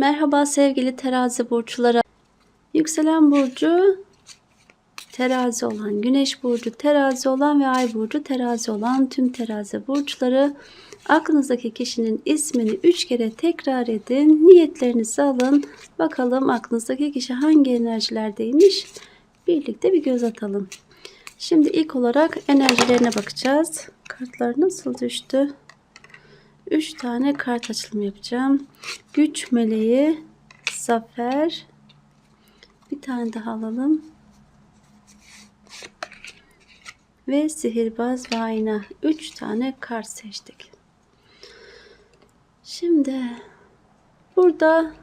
Merhaba sevgili terazi burçları. Yükselen burcu terazi olan, güneş burcu terazi olan ve ay burcu terazi olan tüm terazi burçları aklınızdaki kişinin ismini 3 kere tekrar edin. Niyetlerinizi alın. Bakalım aklınızdaki kişi hangi enerjilerdeymiş. Birlikte bir göz atalım. Şimdi ilk olarak enerjilerine bakacağız. Kartlar nasıl düştü? 3 tane kart açılımı yapacağım. Güç meleği, zafer. Bir tane daha alalım. Ve sihirbaz ve ayna. 3 tane kart seçtik. Şimdi burada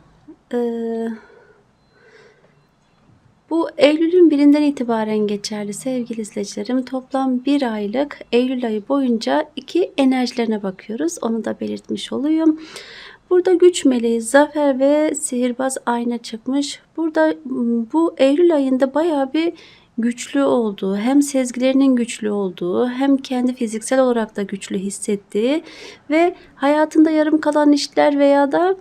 eee bu Eylül'ün birinden itibaren geçerli sevgili izleyicilerim. Toplam bir aylık Eylül ayı boyunca iki enerjilerine bakıyoruz. Onu da belirtmiş olayım. Burada güç meleği, zafer ve sihirbaz ayna çıkmış. Burada bu Eylül ayında baya bir güçlü olduğu, hem sezgilerinin güçlü olduğu, hem kendi fiziksel olarak da güçlü hissettiği ve hayatında yarım kalan işler veya da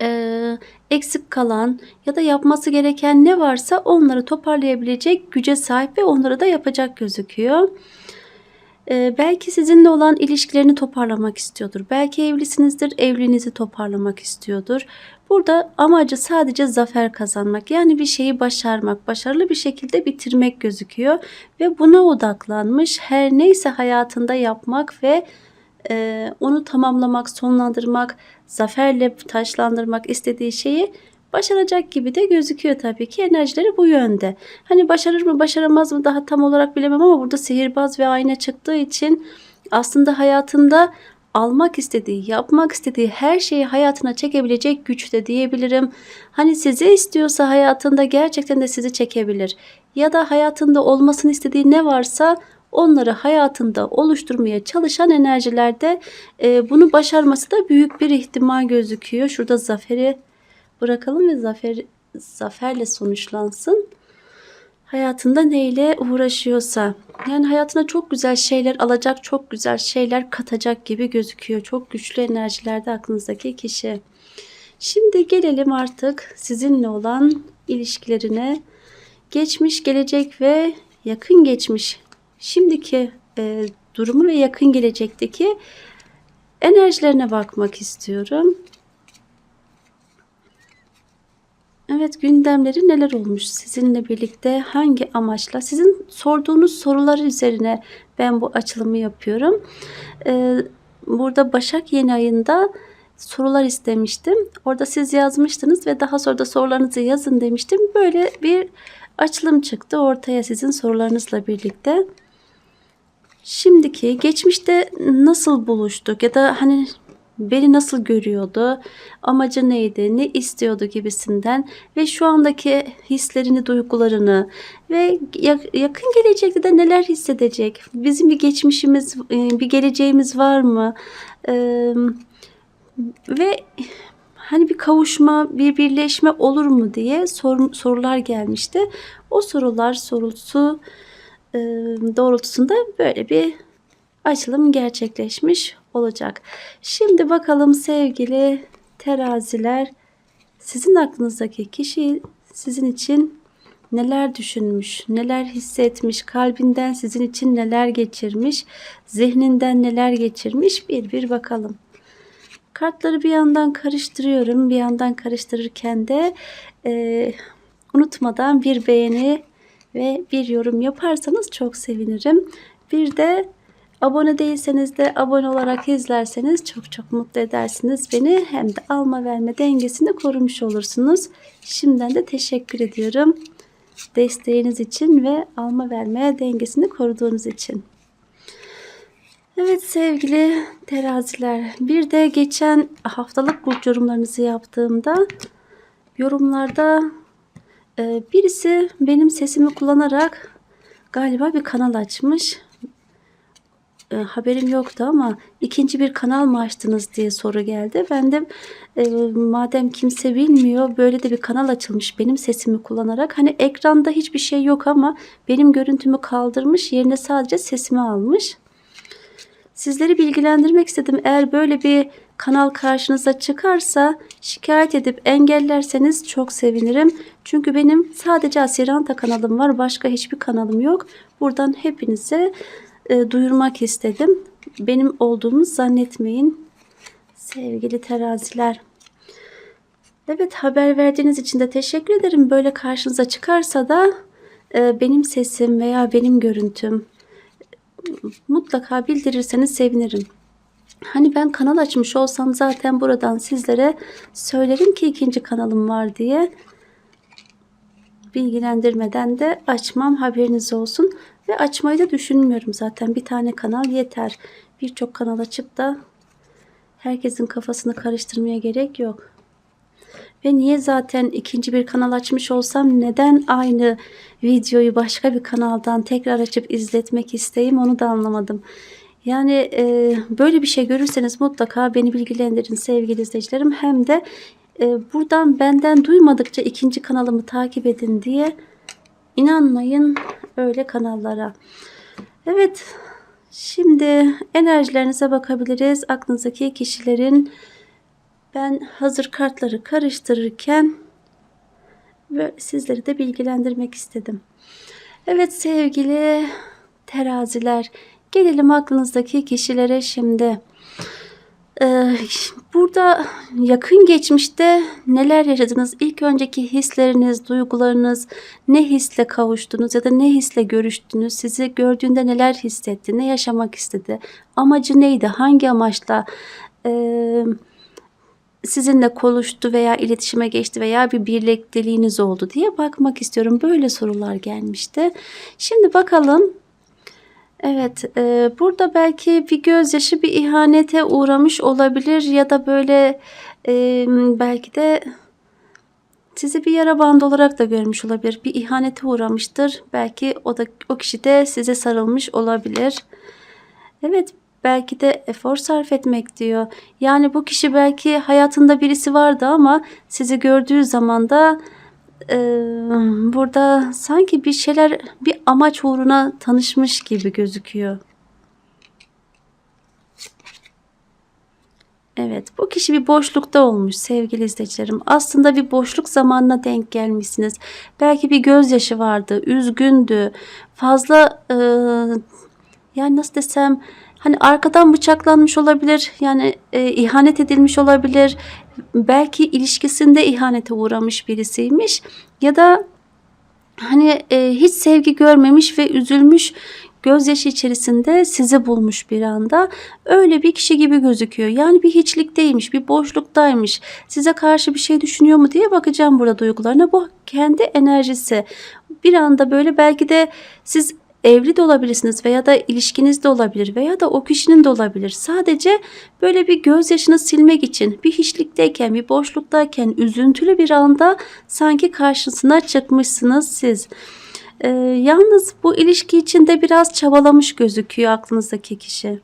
e, eksik kalan ya da yapması gereken ne varsa onları toparlayabilecek güce sahip ve onları da yapacak gözüküyor. E, belki sizinle olan ilişkilerini toparlamak istiyordur. Belki evlisinizdir, evliliğinizi toparlamak istiyordur. Burada amacı sadece zafer kazanmak. Yani bir şeyi başarmak, başarılı bir şekilde bitirmek gözüküyor. Ve buna odaklanmış. Her neyse hayatında yapmak ve e, onu tamamlamak, sonlandırmak, zaferle taşlandırmak istediği şeyi başaracak gibi de gözüküyor tabii ki. Enerjileri bu yönde. Hani başarır mı, başaramaz mı daha tam olarak bilemem ama burada sihirbaz ve ayna çıktığı için aslında hayatında almak istediği, yapmak istediği her şeyi hayatına çekebilecek güçte diyebilirim. Hani sizi istiyorsa hayatında gerçekten de sizi çekebilir. Ya da hayatında olmasını istediği ne varsa onları hayatında oluşturmaya çalışan enerjilerde e, bunu başarması da büyük bir ihtimal gözüküyor. Şurada zaferi bırakalım ve zafer zaferle sonuçlansın. Hayatında neyle uğraşıyorsa yani hayatına çok güzel şeyler alacak, çok güzel şeyler katacak gibi gözüküyor. Çok güçlü enerjilerde aklınızdaki kişi. Şimdi gelelim artık sizinle olan ilişkilerine. Geçmiş, gelecek ve yakın geçmiş şimdiki e, durumu ve yakın gelecekteki enerjilerine bakmak istiyorum. Evet gündemleri neler olmuş sizinle birlikte hangi amaçla sizin sorduğunuz sorular üzerine ben bu açılımı yapıyorum. Ee, burada Başak yeni ayında sorular istemiştim. Orada siz yazmıştınız ve daha sonra da sorularınızı yazın demiştim. Böyle bir açılım çıktı ortaya sizin sorularınızla birlikte şimdiki geçmişte nasıl buluştuk ya da hani beni nasıl görüyordu, amacı neydi, ne istiyordu gibisinden ve şu andaki hislerini, duygularını ve yakın gelecekte de neler hissedecek, bizim bir geçmişimiz, e, bir geleceğimiz var mı ve hani bir kavuşma, bir birleşme olur mu diye sor, sorular gelmişti. O sorular sorusu doğrultusunda böyle bir açılım gerçekleşmiş olacak. Şimdi bakalım sevgili teraziler sizin aklınızdaki kişi sizin için neler düşünmüş, neler hissetmiş, kalbinden sizin için neler geçirmiş, zihninden neler geçirmiş bir bir bakalım. Kartları bir yandan karıştırıyorum. Bir yandan karıştırırken de e, unutmadan bir beğeni ve bir yorum yaparsanız çok sevinirim. Bir de abone değilseniz de abone olarak izlerseniz çok çok mutlu edersiniz beni. Hem de alma verme dengesini korumuş olursunuz. Şimdiden de teşekkür ediyorum. Desteğiniz için ve alma verme dengesini koruduğunuz için. Evet sevgili teraziler bir de geçen haftalık burç yorumlarınızı yaptığımda yorumlarda ee, birisi benim sesimi kullanarak galiba bir kanal açmış. E, haberim yoktu ama ikinci bir kanal mı açtınız diye soru geldi. Ben de e, madem kimse bilmiyor böyle de bir kanal açılmış benim sesimi kullanarak. Hani ekranda hiçbir şey yok ama benim görüntümü kaldırmış yerine sadece sesimi almış. Sizleri bilgilendirmek istedim. Eğer böyle bir kanal karşınıza çıkarsa şikayet edip engellerseniz çok sevinirim. Çünkü benim sadece Asiranta kanalım var. Başka hiçbir kanalım yok. Buradan hepinize e, duyurmak istedim. Benim olduğumu zannetmeyin. Sevgili teraziler. Evet haber verdiğiniz için de teşekkür ederim. Böyle karşınıza çıkarsa da e, benim sesim veya benim görüntüm mutlaka bildirirseniz sevinirim. Hani ben kanal açmış olsam zaten buradan sizlere söylerim ki ikinci kanalım var diye. Bilgilendirmeden de açmam haberiniz olsun. Ve açmayı da düşünmüyorum zaten. Bir tane kanal yeter. Birçok kanal açıp da herkesin kafasını karıştırmaya gerek yok. Ve niye zaten ikinci bir kanal açmış olsam neden aynı videoyu başka bir kanaldan tekrar açıp izletmek isteyeyim onu da anlamadım. Yani e, böyle bir şey görürseniz mutlaka beni bilgilendirin sevgili izleyicilerim. Hem de e, buradan benden duymadıkça ikinci kanalımı takip edin diye inanmayın öyle kanallara. Evet şimdi enerjilerinize bakabiliriz. Aklınızdaki kişilerin ben hazır kartları karıştırırken ve sizleri de bilgilendirmek istedim. Evet sevgili teraziler gelelim aklınızdaki kişilere şimdi. Ee, burada yakın geçmişte neler yaşadınız? İlk önceki hisleriniz, duygularınız, ne hisle kavuştunuz ya da ne hisle görüştünüz? Sizi gördüğünde neler hissetti? Ne yaşamak istedi? Amacı neydi? Hangi amaçla? Ee, sizinle konuştu veya iletişime geçti veya bir birlikteliğiniz oldu diye bakmak istiyorum. Böyle sorular gelmişti. Şimdi bakalım. Evet, e, burada belki bir gözyaşı bir ihanete uğramış olabilir ya da böyle e, belki de sizi bir yara bandı olarak da görmüş olabilir. Bir ihanete uğramıştır. Belki o da o kişi de size sarılmış olabilir. Evet, belki de efor sarf etmek diyor. Yani bu kişi belki hayatında birisi vardı ama sizi gördüğü zaman da e, burada sanki bir şeyler bir amaç uğruna tanışmış gibi gözüküyor. Evet bu kişi bir boşlukta olmuş sevgili izleyicilerim. Aslında bir boşluk zamanına denk gelmişsiniz. Belki bir gözyaşı vardı, üzgündü. Fazla e, yani nasıl desem hani arkadan bıçaklanmış olabilir. Yani e, ihanet edilmiş olabilir. Belki ilişkisinde ihanete uğramış birisiymiş. Ya da hani e, hiç sevgi görmemiş ve üzülmüş gözyaşı içerisinde sizi bulmuş bir anda. Öyle bir kişi gibi gözüküyor. Yani bir hiçlikteymiş, bir boşluktaymış. Size karşı bir şey düşünüyor mu diye bakacağım burada duygularına. Bu kendi enerjisi. Bir anda böyle belki de siz evli de olabilirsiniz veya da ilişkiniz de olabilir veya da o kişinin de olabilir. Sadece böyle bir gözyaşını silmek için bir hiçlikteyken, bir boşluktayken, üzüntülü bir anda sanki karşısına çıkmışsınız siz. Ee, yalnız bu ilişki içinde biraz çabalamış gözüküyor aklınızdaki kişi.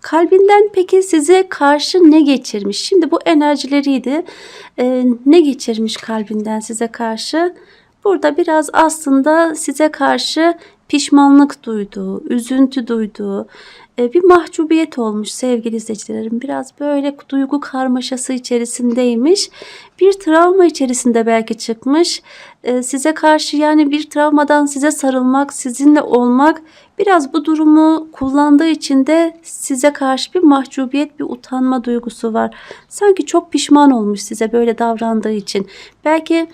Kalbinden peki size karşı ne geçirmiş? Şimdi bu enerjileriydi. Ee, ne geçirmiş kalbinden size karşı? Burada biraz aslında size karşı pişmanlık duyduğu, üzüntü duyduğu, e, bir mahcubiyet olmuş sevgili izleyicilerim. Biraz böyle duygu karmaşası içerisindeymiş. Bir travma içerisinde belki çıkmış. E, size karşı yani bir travmadan size sarılmak, sizinle olmak biraz bu durumu kullandığı için de size karşı bir mahcubiyet, bir utanma duygusu var. Sanki çok pişman olmuş size böyle davrandığı için. Belki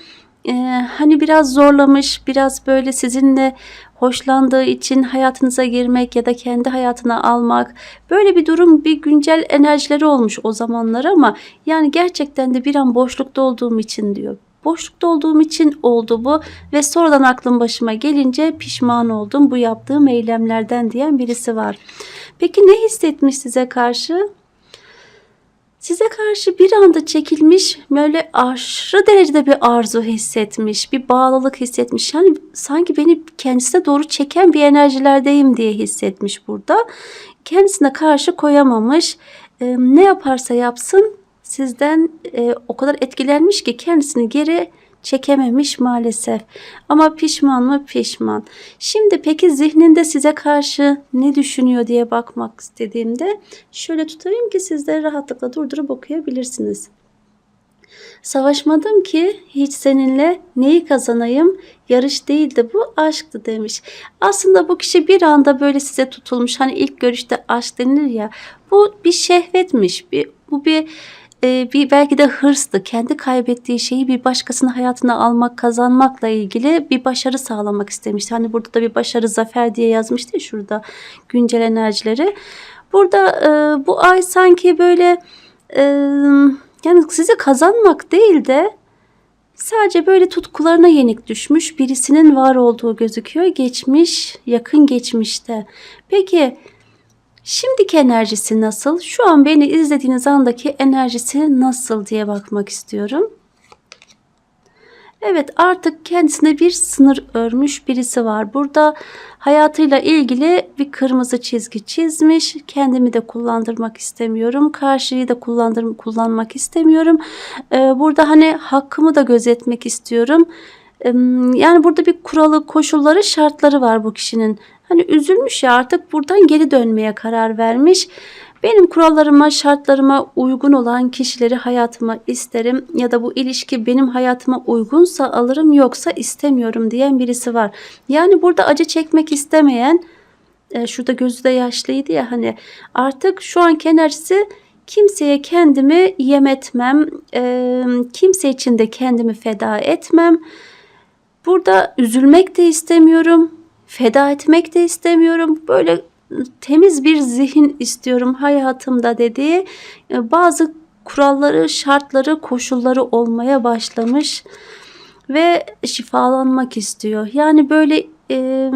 e, hani biraz zorlamış, biraz böyle sizinle hoşlandığı için hayatınıza girmek ya da kendi hayatına almak böyle bir durum bir güncel enerjileri olmuş o zamanlar ama yani gerçekten de bir an boşlukta olduğum için diyor. Boşlukta olduğum için oldu bu ve sonradan aklım başıma gelince pişman oldum bu yaptığım eylemlerden diyen birisi var. Peki ne hissetmiş size karşı? Size karşı bir anda çekilmiş böyle aşırı derecede bir arzu hissetmiş, bir bağlılık hissetmiş. Yani sanki beni kendisine doğru çeken bir enerjilerdeyim diye hissetmiş burada. Kendisine karşı koyamamış. E, ne yaparsa yapsın sizden e, o kadar etkilenmiş ki kendisini geri çekememiş maalesef. Ama pişman mı? Pişman. Şimdi peki zihninde size karşı ne düşünüyor diye bakmak istediğimde şöyle tutayım ki siz de rahatlıkla durdurup okuyabilirsiniz. Savaşmadım ki hiç seninle neyi kazanayım? Yarış değildi bu aşktı demiş. Aslında bu kişi bir anda böyle size tutulmuş. Hani ilk görüşte aşk denilir ya. Bu bir şehvetmiş. Bir, bu bir e, bir belki de hırstı. Kendi kaybettiği şeyi bir başkasının hayatına almak, kazanmakla ilgili bir başarı sağlamak istemişti. Hani burada da bir başarı zafer diye yazmıştı ya şurada güncel enerjileri. Burada e, bu ay sanki böyle e, yani sizi kazanmak değil de sadece böyle tutkularına yenik düşmüş birisinin var olduğu gözüküyor. Geçmiş, yakın geçmişte. Peki şimdiki enerjisi nasıl? Şu an beni izlediğiniz andaki enerjisi nasıl diye bakmak istiyorum. Evet artık kendisine bir sınır örmüş birisi var. Burada hayatıyla ilgili bir kırmızı çizgi çizmiş. Kendimi de kullandırmak istemiyorum. Karşıyı da kullanmak istemiyorum. Ee, burada hani hakkımı da gözetmek istiyorum. Ee, yani burada bir kuralı, koşulları, şartları var bu kişinin. Hani üzülmüş ya artık buradan geri dönmeye karar vermiş. Benim kurallarıma, şartlarıma uygun olan kişileri hayatıma isterim ya da bu ilişki benim hayatıma uygunsa alırım yoksa istemiyorum diyen birisi var. Yani burada acı çekmek istemeyen, e, şurada gözü de yaşlıydı ya hani artık şu anki enerjisi kimseye kendimi yem etmem, e, kimse için de kendimi feda etmem. Burada üzülmek de istemiyorum, feda etmek de istemiyorum. Böyle temiz bir zihin istiyorum hayatımda dediği e, bazı kuralları, şartları, koşulları olmaya başlamış ve şifalanmak istiyor. Yani böyle e,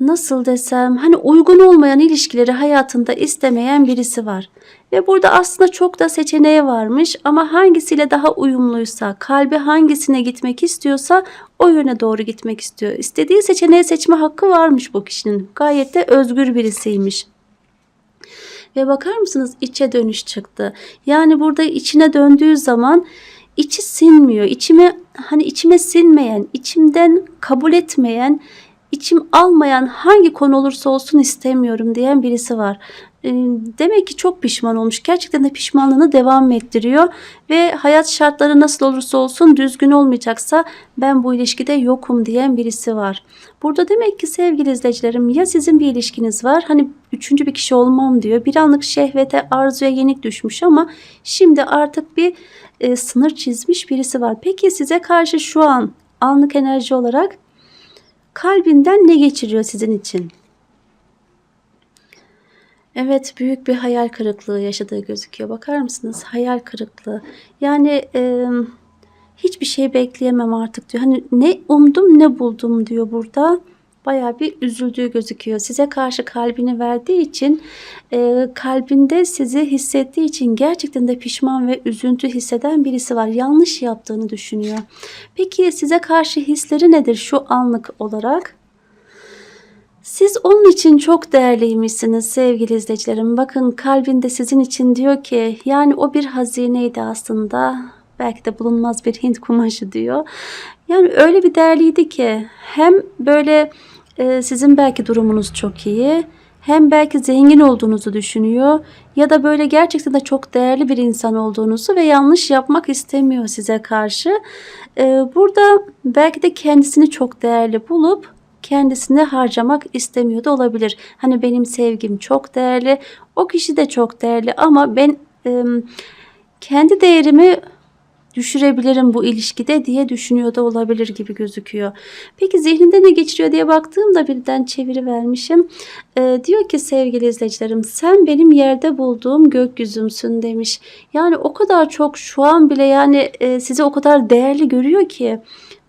nasıl desem hani uygun olmayan ilişkileri hayatında istemeyen birisi var. Ve burada aslında çok da seçeneği varmış ama hangisiyle daha uyumluysa, kalbi hangisine gitmek istiyorsa o yöne doğru gitmek istiyor. İstediği seçeneği seçme hakkı varmış bu kişinin. Gayet de özgür birisiymiş. Ve bakar mısınız içe dönüş çıktı. Yani burada içine döndüğü zaman içi sinmiyor. İçime hani içime sinmeyen, içimden kabul etmeyen, içim almayan hangi konu olursa olsun istemiyorum diyen birisi var. Ee, demek ki çok pişman olmuş. Gerçekten de pişmanlığını devam ettiriyor ve hayat şartları nasıl olursa olsun düzgün olmayacaksa ben bu ilişkide yokum diyen birisi var. Burada demek ki sevgili izleyicilerim ya sizin bir ilişkiniz var hani üçüncü bir kişi olmam diyor. Bir anlık şehvete arzuya yenik düşmüş ama şimdi artık bir e, sınır çizmiş birisi var. Peki size karşı şu an anlık enerji olarak kalbinden ne geçiriyor sizin için? Evet büyük bir hayal kırıklığı yaşadığı gözüküyor. Bakar mısınız? Hayal kırıklığı. Yani e, hiçbir şey bekleyemem artık diyor. Hani ne umdum ne buldum diyor burada. Baya bir üzüldüğü gözüküyor. Size karşı kalbini verdiği için e, kalbinde sizi hissettiği için gerçekten de pişman ve üzüntü hisseden birisi var. Yanlış yaptığını düşünüyor. Peki size karşı hisleri nedir şu anlık olarak? Siz onun için çok değerliymişsiniz sevgili izleyicilerim. Bakın kalbinde sizin için diyor ki yani o bir hazineydi aslında. Belki de bulunmaz bir Hint kumaşı diyor. Yani öyle bir değerliydi ki hem böyle e, sizin belki durumunuz çok iyi hem belki zengin olduğunuzu düşünüyor ya da böyle gerçekten de çok değerli bir insan olduğunuzu ve yanlış yapmak istemiyor size karşı. E, burada belki de kendisini çok değerli bulup kendisine harcamak istemiyor da olabilir. Hani benim sevgim çok değerli, o kişi de çok değerli ama ben e, kendi değerimi düşürebilirim bu ilişkide diye düşünüyor da olabilir gibi gözüküyor. Peki zihninde ne geçiriyor diye baktığımda birden çeviri vermişim. Ee, diyor ki sevgili izleyicilerim sen benim yerde bulduğum gökyüzümsün demiş. Yani o kadar çok şu an bile yani e, sizi o kadar değerli görüyor ki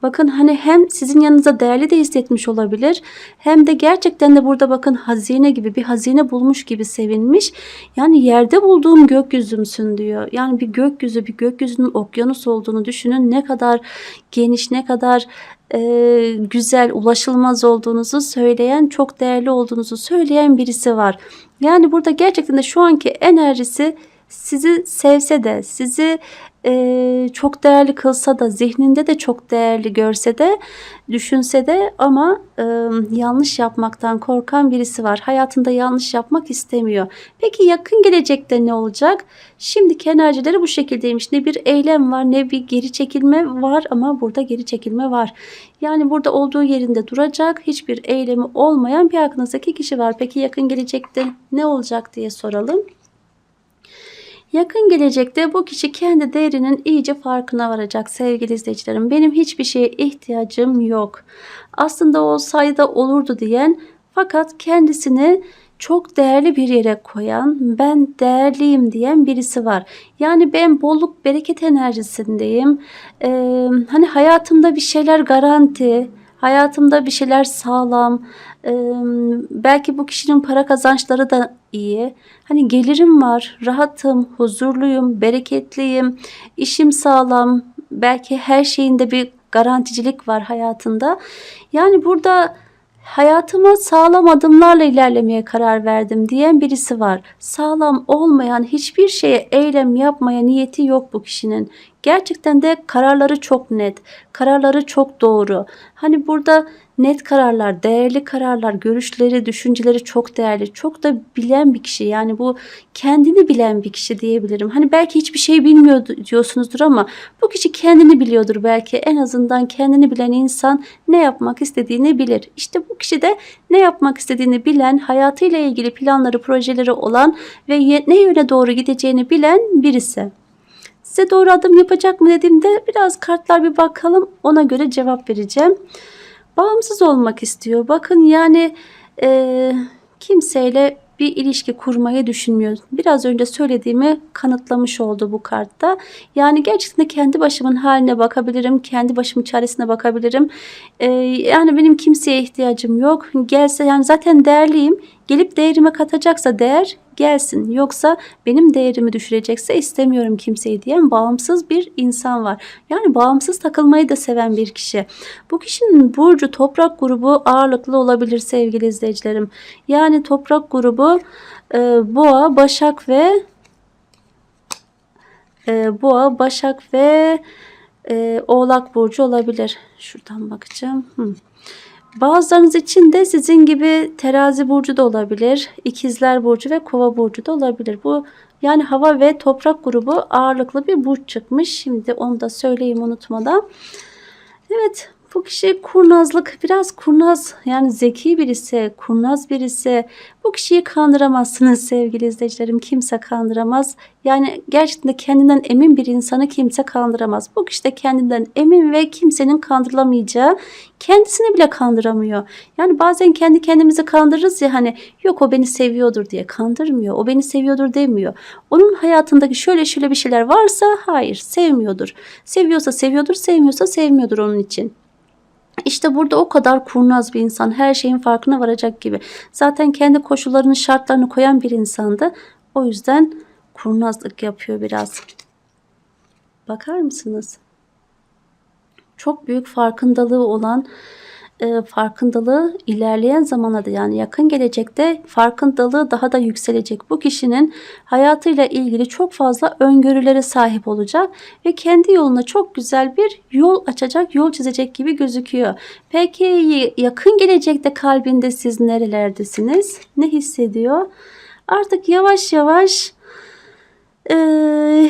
Bakın hani hem sizin yanınıza değerli de hissetmiş olabilir hem de gerçekten de burada bakın hazine gibi bir hazine bulmuş gibi sevinmiş. Yani yerde bulduğum gökyüzümsün diyor. Yani bir gökyüzü bir gökyüzünün okyanus olduğunu düşünün ne kadar geniş ne kadar e, güzel ulaşılmaz olduğunuzu söyleyen çok değerli olduğunuzu söyleyen birisi var. Yani burada gerçekten de şu anki enerjisi sizi sevse de, sizi eee, çok değerli kılsa da, zihninde de çok değerli görse de, düşünse de ama ımm, yanlış yapmaktan korkan birisi var. Hayatında yanlış yapmak istemiyor. Peki yakın gelecekte ne olacak? Şimdiki enerjileri bu şekildeymiş. Ne bir eylem var, ne bir geri çekilme var ama burada geri çekilme var. Yani burada olduğu yerinde duracak, hiçbir eylemi olmayan bir aklınızdaki kişi var. Peki yakın gelecekte ne olacak diye soralım. Yakın gelecekte bu kişi kendi değerinin iyice farkına varacak sevgili izleyicilerim. Benim hiçbir şeye ihtiyacım yok. Aslında olsaydı olurdu diyen fakat kendisini çok değerli bir yere koyan, ben değerliyim diyen birisi var. Yani ben bolluk bereket enerjisindeyim. Ee, hani hayatımda bir şeyler garanti, hayatımda bir şeyler sağlam. Ee, belki bu kişinin para kazançları da iyi. Hani gelirim var, rahatım, huzurluyum, bereketliyim, işim sağlam. Belki her şeyinde bir garanticilik var hayatında. Yani burada hayatıma sağlam adımlarla ilerlemeye karar verdim diyen birisi var. Sağlam olmayan hiçbir şeye eylem yapmaya niyeti yok bu kişinin. Gerçekten de kararları çok net, kararları çok doğru. Hani burada net kararlar, değerli kararlar, görüşleri, düşünceleri çok değerli. Çok da bilen bir kişi. Yani bu kendini bilen bir kişi diyebilirim. Hani belki hiçbir şey bilmiyor diyorsunuzdur ama bu kişi kendini biliyordur belki. En azından kendini bilen insan ne yapmak istediğini bilir. İşte bu kişi de ne yapmak istediğini bilen, hayatıyla ilgili planları, projeleri olan ve ne yöne doğru gideceğini bilen birisi. Size doğru adım yapacak mı dediğimde biraz kartlar bir bakalım. Ona göre cevap vereceğim bağımsız olmak istiyor. Bakın yani e, kimseyle bir ilişki kurmayı düşünmüyor. Biraz önce söylediğimi kanıtlamış oldu bu kartta. Yani gerçekten kendi başımın haline bakabilirim. Kendi başımın çaresine bakabilirim. Ee, yani benim kimseye ihtiyacım yok. Gelse yani zaten değerliyim. Gelip değerime katacaksa değer gelsin. Yoksa benim değerimi düşürecekse istemiyorum kimseyi diyen bağımsız bir insan var. Yani bağımsız takılmayı da seven bir kişi. Bu kişinin burcu toprak grubu ağırlıklı olabilir sevgili izleyicilerim. Yani toprak grubu e, boğa, başak ve e, boğa, başak ve e, oğlak burcu olabilir. Şuradan bakacağım. Hmm. Bazılarınız için de sizin gibi terazi burcu da olabilir. ikizler burcu ve kova burcu da olabilir. Bu yani hava ve toprak grubu ağırlıklı bir burç çıkmış. Şimdi onu da söyleyeyim unutmadan. Evet bu kişi kurnazlık biraz kurnaz yani zeki birisi, kurnaz birisi. Bu kişiyi kandıramazsınız sevgili izleyicilerim. Kimse kandıramaz. Yani gerçekten de kendinden emin bir insanı kimse kandıramaz. Bu kişi de kendinden emin ve kimsenin kandırılamayacağı, kendisini bile kandıramıyor. Yani bazen kendi kendimizi kandırırız ya hani yok o beni seviyordur diye kandırmıyor. O beni seviyordur demiyor. Onun hayatındaki şöyle şöyle bir şeyler varsa hayır sevmiyordur. Seviyorsa seviyordur, sevmiyorsa sevmiyordur onun için. İşte burada o kadar kurnaz bir insan her şeyin farkına varacak gibi. Zaten kendi koşullarını şartlarını koyan bir insandı. O yüzden kurnazlık yapıyor biraz. Bakar mısınız? Çok büyük farkındalığı olan e, farkındalığı ilerleyen zamanda yani yakın gelecekte farkındalığı daha da yükselecek. Bu kişinin hayatıyla ilgili çok fazla öngörülere sahip olacak ve kendi yoluna çok güzel bir yol açacak, yol çizecek gibi gözüküyor. Peki yakın gelecekte kalbinde siz nerelerdesiniz? Ne hissediyor? Artık yavaş yavaş ee,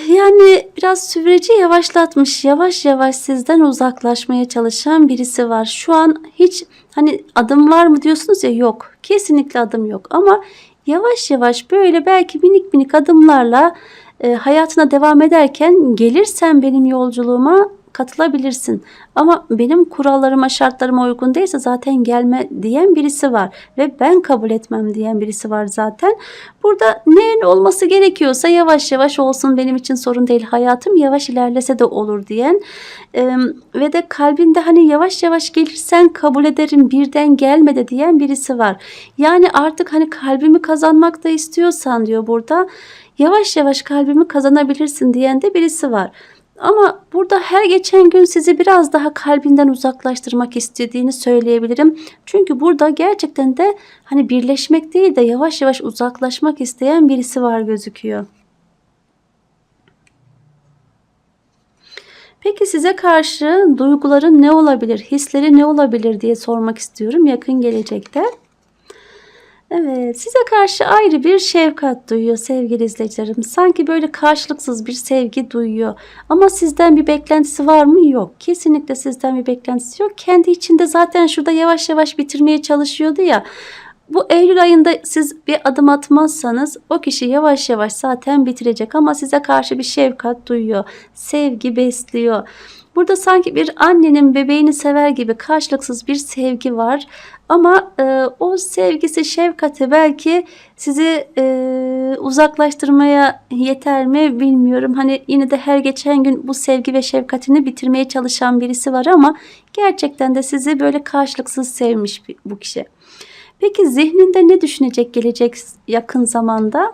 yani biraz süreci yavaşlatmış, yavaş yavaş sizden uzaklaşmaya çalışan birisi var. Şu an hiç hani adım var mı diyorsunuz ya yok. Kesinlikle adım yok ama yavaş yavaş böyle belki minik minik adımlarla e, hayatına devam ederken gelirsen benim yolculuğuma katılabilirsin. Ama benim kurallarıma, şartlarıma uygun değilse zaten gelme diyen birisi var. Ve ben kabul etmem diyen birisi var zaten. Burada neyin olması gerekiyorsa yavaş yavaş olsun benim için sorun değil. Hayatım yavaş ilerlese de olur diyen. Ee, ve de kalbinde hani yavaş yavaş gelirsen kabul ederim birden gelme de diyen birisi var. Yani artık hani kalbimi kazanmak da istiyorsan diyor burada. Yavaş yavaş kalbimi kazanabilirsin diyen de birisi var. Ama burada her geçen gün sizi biraz daha kalbinden uzaklaştırmak istediğini söyleyebilirim. Çünkü burada gerçekten de hani birleşmek değil de yavaş yavaş uzaklaşmak isteyen birisi var gözüküyor. Peki size karşı duyguların ne olabilir, hisleri ne olabilir diye sormak istiyorum yakın gelecekte. Evet, size karşı ayrı bir şefkat duyuyor sevgili izleyicilerim. Sanki böyle karşılıksız bir sevgi duyuyor. Ama sizden bir beklentisi var mı? Yok. Kesinlikle sizden bir beklentisi yok. Kendi içinde zaten şurada yavaş yavaş bitirmeye çalışıyordu ya. Bu Eylül ayında siz bir adım atmazsanız o kişi yavaş yavaş zaten bitirecek ama size karşı bir şefkat duyuyor. Sevgi besliyor. Burada sanki bir annenin bebeğini sever gibi karşılıksız bir sevgi var. Ama e, o sevgisi, şefkati belki sizi e, uzaklaştırmaya yeter mi bilmiyorum. Hani yine de her geçen gün bu sevgi ve şefkatini bitirmeye çalışan birisi var ama gerçekten de sizi böyle karşılıksız sevmiş bu kişi. Peki zihninde ne düşünecek gelecek yakın zamanda?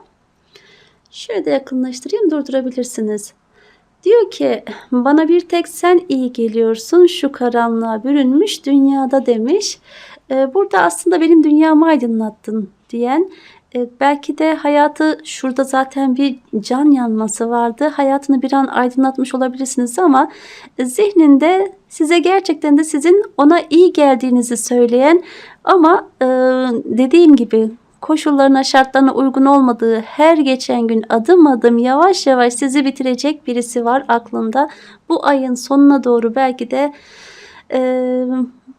Şöyle de yakınlaştırayım durdurabilirsiniz. Diyor ki bana bir tek sen iyi geliyorsun şu karanlığa bürünmüş dünyada demiş. Ee, Burada aslında benim dünyamı aydınlattın diyen e, belki de hayatı şurada zaten bir can yanması vardı. Hayatını bir an aydınlatmış olabilirsiniz ama zihninde size gerçekten de sizin ona iyi geldiğinizi söyleyen ama e, dediğim gibi koşullarına şartlarına uygun olmadığı her geçen gün adım adım yavaş yavaş sizi bitirecek birisi var aklında. Bu ayın sonuna doğru belki de e,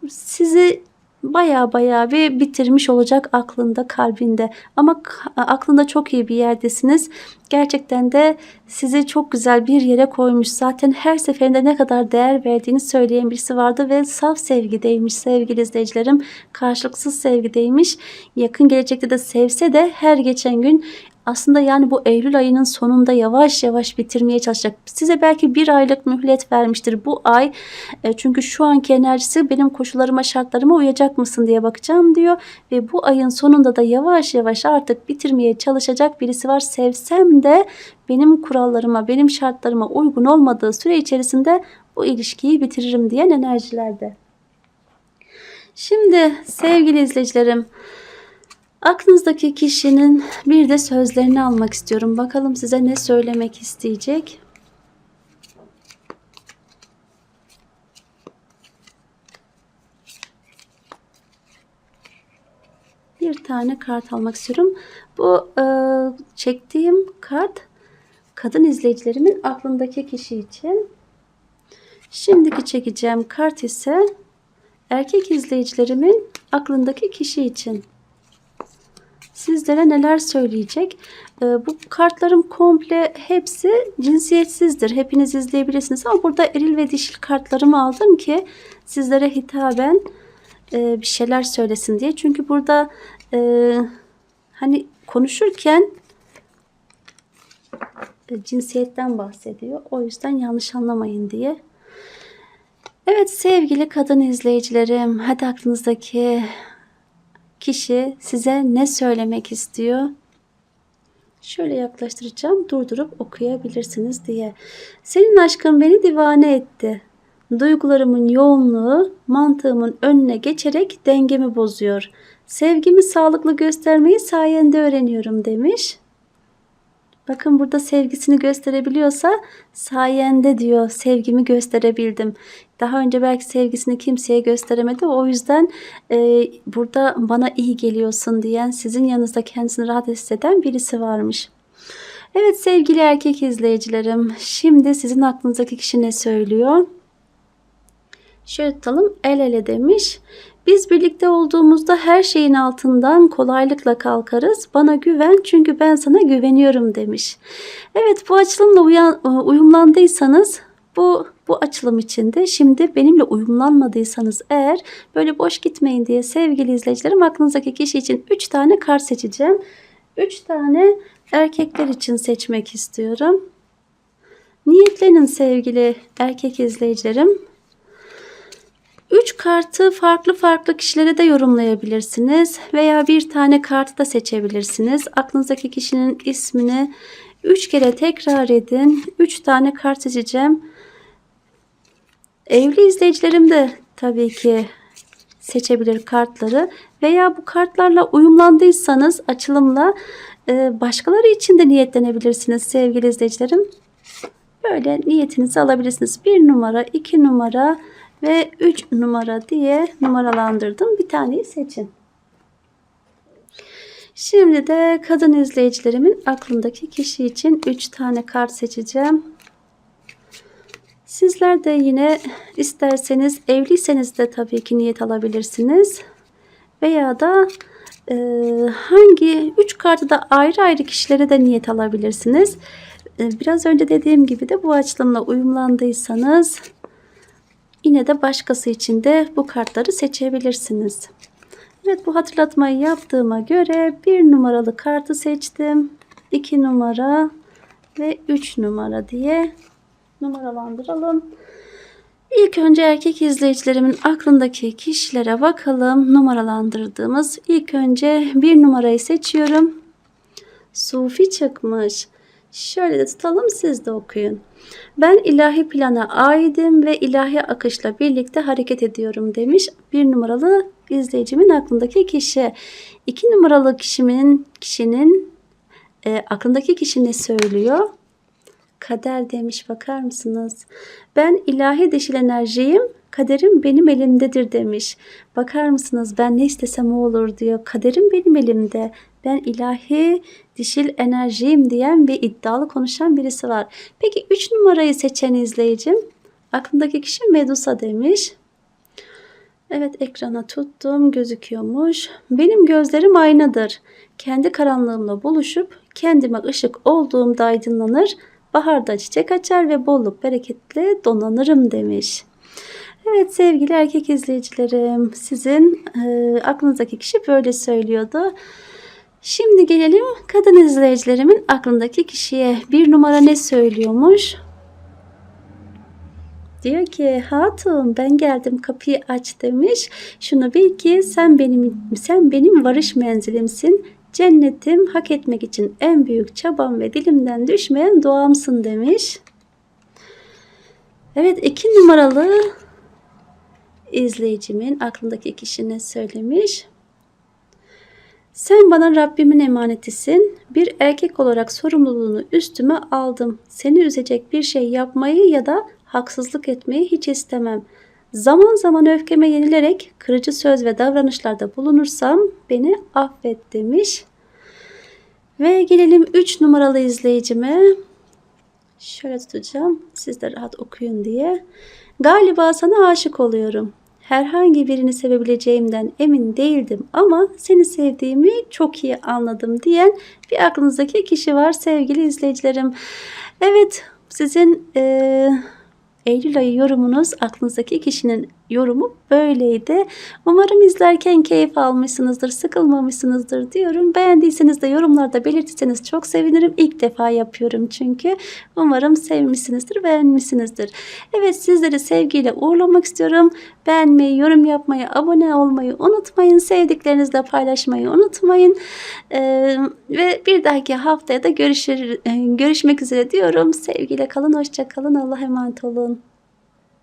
sizi baya baya bir bitirmiş olacak aklında kalbinde. Ama aklında çok iyi bir yerdesiniz. Gerçekten de sizi çok güzel bir yere koymuş. Zaten her seferinde ne kadar değer verdiğini söyleyen birisi vardı ve saf sevgideymiş sevgili izleyicilerim. Karşılıksız sevgideymiş. Yakın gelecekte de sevse de her geçen gün aslında yani bu Eylül ayının sonunda yavaş yavaş bitirmeye çalışacak. Size belki bir aylık mühlet vermiştir bu ay. E, Çünkü şu anki enerjisi benim koşullarıma şartlarıma uyacak mısın diye bakacağım diyor. Ve bu ayın sonunda da yavaş yavaş artık bitirmeye çalışacak birisi var. Sevsem de benim kurallarıma, benim şartlarıma uygun olmadığı süre içerisinde bu ilişkiyi bitiririm diyen enerjilerde. Şimdi sevgili izleyicilerim Aklınızdaki kişinin bir de sözlerini almak istiyorum. Bakalım size ne söylemek isteyecek. Bir tane kart almak istiyorum. Bu e, çektiğim kart kadın izleyicilerimin aklındaki kişi için. Şimdiki çekeceğim kart ise erkek izleyicilerimin aklındaki kişi için sizlere neler söyleyecek. Ee, bu kartlarım komple hepsi cinsiyetsizdir. Hepiniz izleyebilirsiniz ama burada eril ve dişil kartlarımı aldım ki sizlere hitaben e, bir şeyler söylesin diye. Çünkü burada e, hani konuşurken e, cinsiyetten bahsediyor. O yüzden yanlış anlamayın diye. Evet sevgili kadın izleyicilerim, hadi aklınızdaki kişi size ne söylemek istiyor? Şöyle yaklaştıracağım, durdurup okuyabilirsiniz diye. Senin aşkın beni divane etti. Duygularımın yoğunluğu mantığımın önüne geçerek dengemi bozuyor. Sevgimi sağlıklı göstermeyi sayende öğreniyorum demiş. Bakın burada sevgisini gösterebiliyorsa sayende diyor sevgimi gösterebildim. Daha önce belki sevgisini kimseye gösteremedi. O yüzden e, burada bana iyi geliyorsun diyen sizin yanınızda kendisini rahat hisseden birisi varmış. Evet sevgili erkek izleyicilerim şimdi sizin aklınızdaki kişi ne söylüyor? Şöyle tutalım el ele demiş. Biz birlikte olduğumuzda her şeyin altından kolaylıkla kalkarız. Bana güven çünkü ben sana güveniyorum demiş. Evet bu açılımla e, uyumlandıysanız bu bu açılım içinde şimdi benimle uyumlanmadıysanız eğer böyle boş gitmeyin diye sevgili izleyicilerim aklınızdaki kişi için 3 tane kart seçeceğim. 3 tane erkekler için seçmek istiyorum. Niyetlenin sevgili erkek izleyicilerim. Üç kartı farklı farklı kişilere de yorumlayabilirsiniz veya bir tane kartı da seçebilirsiniz. Aklınızdaki kişinin ismini üç kere tekrar edin. Üç tane kart seçeceğim. Evli izleyicilerim de tabii ki seçebilir kartları veya bu kartlarla uyumlandıysanız açılımla e, başkaları için de niyetlenebilirsiniz sevgili izleyicilerim. Böyle niyetinizi alabilirsiniz. 1 numara, 2 numara ve 3 numara diye numaralandırdım. Bir taneyi seçin. Şimdi de kadın izleyicilerimin aklındaki kişi için 3 tane kart seçeceğim. Sizler de yine isterseniz evliyseniz de tabii ki niyet alabilirsiniz. Veya da e, hangi 3 kartı da ayrı ayrı kişilere de niyet alabilirsiniz. E, biraz önce dediğim gibi de bu açılımla uyumlandıysanız yine de başkası için de bu kartları seçebilirsiniz. Evet bu hatırlatmayı yaptığıma göre bir numaralı kartı seçtim. 2 numara ve 3 numara diye numaralandıralım. İlk önce erkek izleyicilerimin aklındaki kişilere bakalım. Numaralandırdığımız ilk önce bir numarayı seçiyorum. Sufi çıkmış. Şöyle de tutalım siz de okuyun. Ben ilahi plana aidim ve ilahi akışla birlikte hareket ediyorum demiş bir numaralı izleyicimin aklındaki kişi. İki numaralı kişinin kişinin e, aklındaki kişi ne söylüyor? Kader demiş bakar mısınız? Ben ilahi dişil enerjiyim. Kaderim benim elimdedir demiş. Bakar mısınız ben ne istesem o olur diyor. Kaderim benim elimde. Ben ilahi dişil enerjiyim diyen bir iddialı konuşan birisi var. Peki 3 numarayı seçen izleyicim aklındaki kişi Medusa demiş. Evet ekrana tuttum gözüküyormuş. Benim gözlerim aynadır. Kendi karanlığımla buluşup kendime ışık olduğumda aydınlanır. Baharda çiçek açar ve bolluk bereketle donanırım demiş. Evet sevgili erkek izleyicilerim sizin e, aklınızdaki kişi böyle söylüyordu. Şimdi gelelim kadın izleyicilerimin aklındaki kişiye. Bir numara ne söylüyormuş? Diyor ki hatun ben geldim kapıyı aç demiş. Şunu bil ki sen benim sen benim varış menzilimsin. Cennetim hak etmek için en büyük çabam ve dilimden düşmeyen duamsın demiş. Evet iki numaralı izleyicimin aklındaki kişi ne söylemiş? Sen bana Rabbimin emanetisin. Bir erkek olarak sorumluluğunu üstüme aldım. Seni üzecek bir şey yapmayı ya da haksızlık etmeyi hiç istemem. Zaman zaman öfkeme yenilerek kırıcı söz ve davranışlarda bulunursam beni affet demiş. Ve gelelim 3 numaralı izleyicime. Şöyle tutacağım. Siz de rahat okuyun diye. Galiba sana aşık oluyorum. Herhangi birini sevebileceğimden emin değildim ama seni sevdiğimi çok iyi anladım diyen bir aklınızdaki kişi var sevgili izleyicilerim. Evet sizin e, Eylül ayı yorumunuz aklınızdaki kişinin yorumu böyleydi. Umarım izlerken keyif almışsınızdır, sıkılmamışsınızdır diyorum. Beğendiyseniz de yorumlarda belirtirseniz çok sevinirim. İlk defa yapıyorum çünkü. Umarım sevmişsinizdir, beğenmişsinizdir. Evet sizleri sevgiyle uğurlamak istiyorum. Beğenmeyi, yorum yapmayı, abone olmayı unutmayın. Sevdiklerinizle paylaşmayı unutmayın. Ee, ve bir dahaki haftaya da görüşür, görüşmek üzere diyorum. Sevgiyle kalın, hoşça kalın. Allah'a emanet olun.